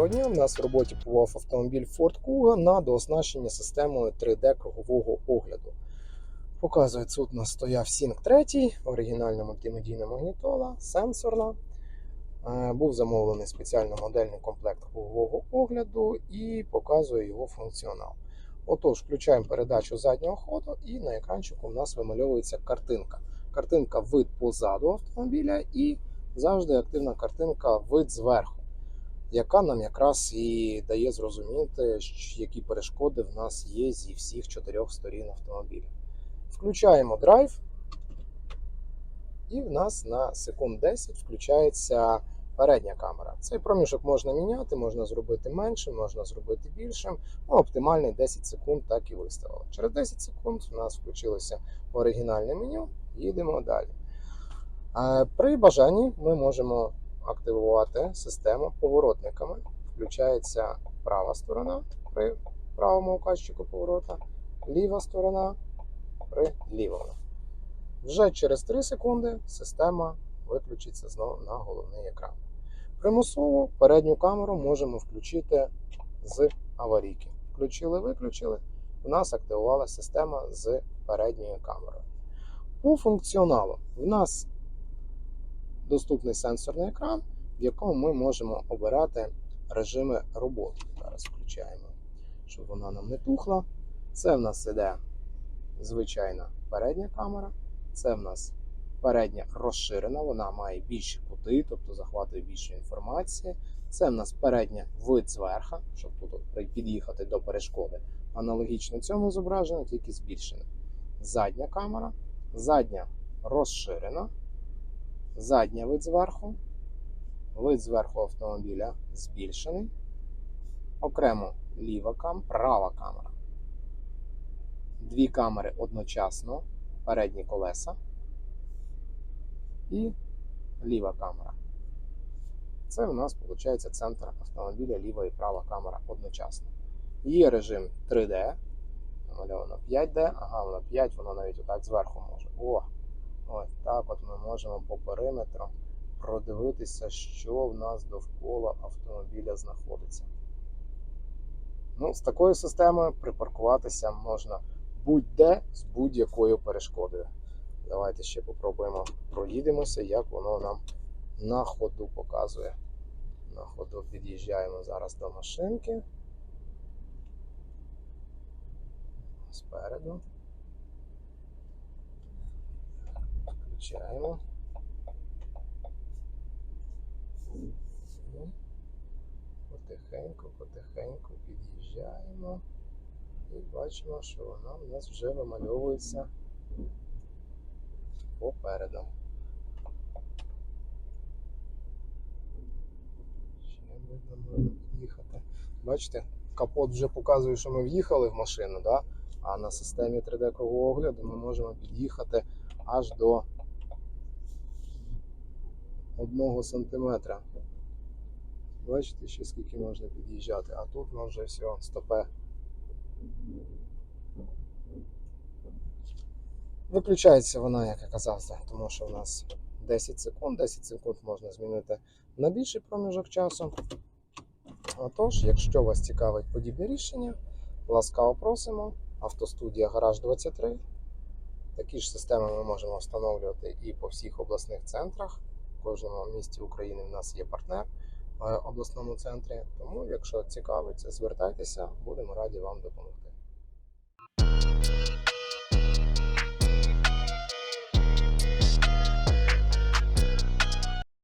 Доброго дня. У нас в роботі побував автомобіль Ford Kuga на дооснащення системою 3D кругового огляду. Показує тут у нас стояв Sync 3, оригінальна мультимедійна магнітола, сенсорна. Е, Був замовлений спеціально модельний комплект кругового огляду і показує його функціонал. Отож, включаємо передачу заднього ходу, і на екранчику у нас вимальовується картинка. Картинка вид позаду автомобіля і завжди активна картинка вид зверху яка нам якраз і дає зрозуміти, які перешкоди в нас є зі всіх чотирьох сторін автомобіля. Включаємо драйв, і в нас на секунд 10 включається передня камера. Цей проміжок можна міняти, можна зробити меншим, можна зробити більшим. Ну, оптимальний 10 секунд так і виставили. Через 10 секунд у нас включилося оригінальне меню, їдемо далі. Е, При бажанні ми можемо активувати систему поворотниками. Включається права сторона при правому указчику поворота, ліва сторона при лівому. Вже через 3 секунди система виключиться знову на головний екран. Примусово передню камеру можемо включити з аварійки. Включили, виключили. У нас активувалася система з передньою камерою. По функціоналу в нас доступний сенсорний екран, в якому ми можемо обирати режими роботи. Зараз включаємо, щоб вона нам не тухла. Це в нас іде звичайна передня камера. Це в нас передня розширена, вона має більші кути, тобто захватує більше інформації. Це в нас передня вид зверха, щоб тут під'їхати до перешкоди. Аналогічно цьому зображено, тільки збільшене. Задня камера, задня розширена, задня вид зверху, вид зверху автомобіля збільшений, окремо ліва камера, права камера. Дві камери одночасно, передні колеса і ліва камера. Це у нас виходить центр автомобіля, ліва і права камера одночасно. Є режим 3D, намальовано 5D, ага, воно 5, воно навіть отак зверху може. О, ось так от можемо по периметру продивитися, що в нас довкола автомобіля знаходиться. Ну, з такою системою припаркуватися можна будь-де з будь-якою перешкодою. Давайте ще попробуємо проїдемося, як воно нам на ходу показує. На ходу під'їжджаємо зараз до машинки. Спереду. Включаємо. Потихеньку, потихеньку під'їжджаємо і бачимо, що вона в нас вже вимальовується попереду. Ще видно можна під'їхати. Бачите, капот вже показує, що ми в'їхали в машину, да? а на системі 3D кругового огляду ми можемо під'їхати аж до 1 сантиметра. Бачите, ще скільки можна під'їжджати, а тут ми вже все, стопе. Виключається вона, як я казав, тому що в нас 10 секунд, 10 секунд можна змінити на більший проміжок часу. Отож, якщо вас цікавить подібне рішення, ласкаво просимо. Автостудія Гараж 23. Такі ж системи ми можемо встановлювати і по всіх обласних центрах. Кожному місті України в нас є партнер в обласному центрі. Тому, якщо цікавиться, звертайтеся, будемо раді вам допомогти.